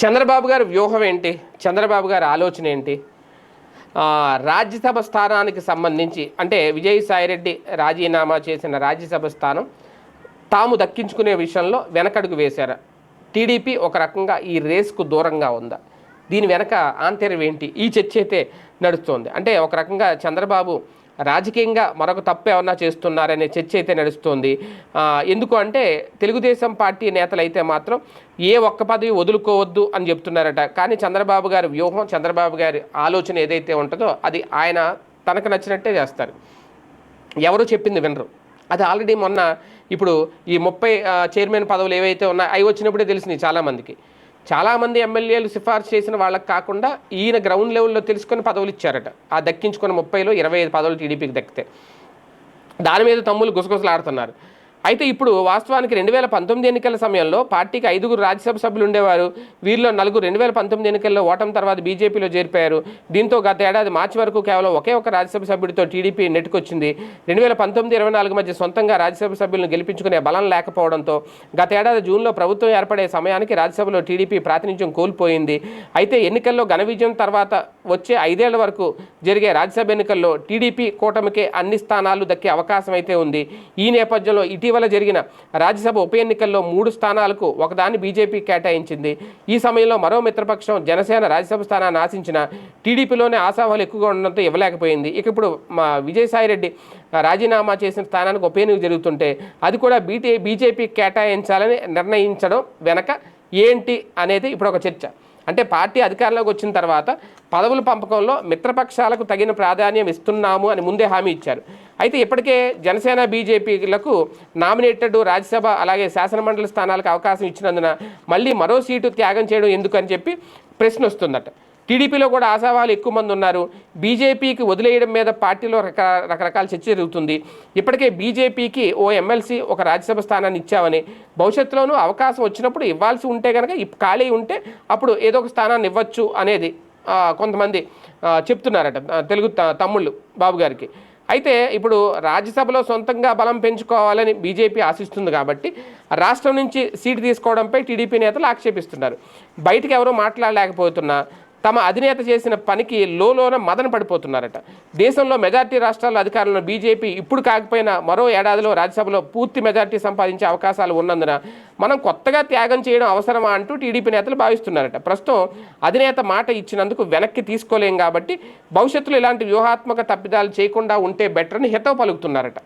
చంద్రబాబు గారి వ్యూహం ఏంటి? చంద్రబాబు గారి ఆలోచన ఏంటి? రాజ్యసభ స్థానానికి సంబంధించి అంటే విజయసాయిరెడ్డి రాజీనామా చేసిన రాజ్యసభ స్థానం తాము దక్కించుకునే విషయంలో వెనకడుగు వేశారు. టీడీపీ ఒక రకంగా ఈ రేస్కు దూరంగా ఉందా? దీని వెనక ఆంతర్యం ఏంటి? ఈ చర్చ అయితే నడుస్తోంది. అంటే ఒక రకంగా చంద్రబాబు రాజకీయంగా మరొక తప్పు ఏమన్నా చేస్తున్నారనే చర్చ అయితే నడుస్తుంది. ఎందుకు అంటే తెలుగుదేశం పార్టీ నేతలు అయితే మాత్రం ఏ ఒక్క పదవి వదులుకోవద్దు అని చెప్తున్నారట. కానీ చంద్రబాబు గారి వ్యూహం చంద్రబాబు గారి ఆలోచన ఏదైతే ఉంటుందో అది ఆయన తనకు నచ్చినట్టే చేస్తారు. ఎవరు చెప్పింది వినరు. అది ఆల్రెడీ మొన్న ఇప్పుడు ఈ ముప్పై చైర్మన్ పదవులు ఏవైతే ఉన్నాయో అవి వచ్చినప్పుడే తెలిసినాయి చాలామందికి. చాలామంది ఎమ్మెల్యేలు సిఫార్సు చేసిన వాళ్ళకి కాకుండా ఈయన గ్రౌండ్ లెవెల్లో తెలుసుకొని పదవులు ఇచ్చారట. ఆ దక్కించుకున్న ముప్పైలో ఇరవై ఐదు పదవులు టీడీపీకి దక్కితే. దాని మీద తమ్ముళ్ళు గుసగుసలాడుతున్నారు. అయితే ఇప్పుడు వాస్తవానికి రెండు వేల పంతొమ్మిది ఎన్నికల సమయంలో పార్టీకి ఐదుగురు రాజ్యసభ సభ్యులు ఉండేవారు. వీరిలో నలుగురు రెండు వేల పంతొమ్మిది ఎన్నికల్లో ఓటం తర్వాత బీజేపీలో చేరిపోయారు. దీంతో గత ఏడాది మార్చి వరకు కేవలం ఒకే ఒక రాజ్యసభ సభ్యుడితో టీడీపీ నెట్టుకొచ్చింది. రెండు వేల పంతొమ్మిది ఇరవై నాలుగు మధ్య సొంతంగా రాజ్యసభ సభ్యులను గెలిపించుకునే బలం లేకపోవడంతో గత ఏడాది జూన్లో ప్రభుత్వం ఏర్పడే సమయానికి రాజ్యసభలో టీడీపీ ప్రాతినిధ్యం కోల్పోయింది. అయితే ఎన్నికల్లో ఘన విజయం తర్వాత వచ్చే ఐదేళ్ళ వరకు జరిగే రాజ్యసభ ఎన్నికల్లో టీడీపీ కూటమికే అన్ని స్థానాలు దక్కే అవకాశం అయితే ఉంది. ఈ నేపథ్యంలో ఇటీవల జరిగిన రాజ్యసభ ఉప ఎన్నికల్లో మూడు స్థానాలకు ఒకదాన్ని బీజేపీ కేటాయించింది. ఈ సమయంలో మరో మిత్రపక్షం జనసేన రాజ్యసభ స్థానాన్ని ఆశించిన టీడీపీలోనే ఆశావాలు ఎక్కువగా ఉండడంతో ఇవ్వలేకపోయింది. ఇక ఇప్పుడు మా విజయసాయిరెడ్డి రాజీనామా చేసిన స్థానానికి ఉప ఎన్నిక జరుగుతుంటే అది కూడా బీటీ బీజేపీ కేటాయించాలని నిర్ణయించడం వెనక ఏంటి అనేది ఇప్పుడు ఒక చర్చ. అంటే పార్టీ అధికారంలోకి వచ్చిన తర్వాత పదవుల పంపకంలో మిత్రపక్షాలకు తగిన ప్రాధాన్యం ఇస్తున్నాము అని ముందే హామీ ఇచ్చారు. అయితే ఇప్పటికే జనసేన బీజేపీలకు నామినేటెడ్ రాజ్యసభ అలాగే శాసనమండలి స్థానాలకు అవకాశం ఇచ్చినందున మళ్ళీ మరో సీటు త్యాగం చేయడం ఎందుకని చెప్పి ప్రశ్న వస్తుందట. టీడీపీలో కూడా ఆశావాలు ఎక్కువ మంది ఉన్నారు. బీజేపీకి వదిలేయడం మీద పార్టీలో రక రకరకాల చర్చ జరుగుతుంది. ఇప్పటికే బీజేపీకి ఓ ఎమ్మెల్సీ ఒక రాజ్యసభ స్థానాన్ని ఇచ్చామని భవిష్యత్తులోనూ అవకాశం వచ్చినప్పుడు ఇవ్వాల్సి ఉంటే కనుక ఖాళీ ఉంటే అప్పుడు ఏదో ఒక స్థానాన్ని ఇవ్వచ్చు అనేది కొంతమంది చెప్తున్నారట తెలుగు త- తమ్ముళ్ళు బాబు గారికి. అయితే ఇప్పుడు రాజ్యసభలో సొంతంగా బలం పెంచుకోవాలని బీజేపీ ఆశిస్తుంది కాబట్టి రాష్ట్రం నుంచి సీటు తీసుకోవడంపై టీడీపీ నేతలు ఆక్షేపిస్తున్నారు. బయటికి ఎవరూ మాట్లాడలేకపోతున్నా తమ అధినేత చేసిన పనికి లోలోన మదన పడిపోతున్నారట. దేశంలో మెజార్టీ రాష్ట్రాల అధికారంలో బీజేపీ ఇప్పుడు కాకపోయినా మరో ఏడాదిలో రాజ్యసభలో పూర్తి మెజార్టీ సంపాదించే అవకాశాలు ఉన్నందున మనం కొత్తగా త్యాగం చేయడం అవసరమా అంటూ టీడీపీ నేతలు భావిస్తున్నారట. ప్రస్తుతం అధినేత మాట ఇచ్చినందుకు వెనక్కి తీసుకోలేం కాబట్టి భవిష్యత్తులో ఇలాంటి వ్యూహాత్మక తప్పిదాలు చేయకుండా ఉంటే బెటర్ అని హితవు పలుకుతున్నారట.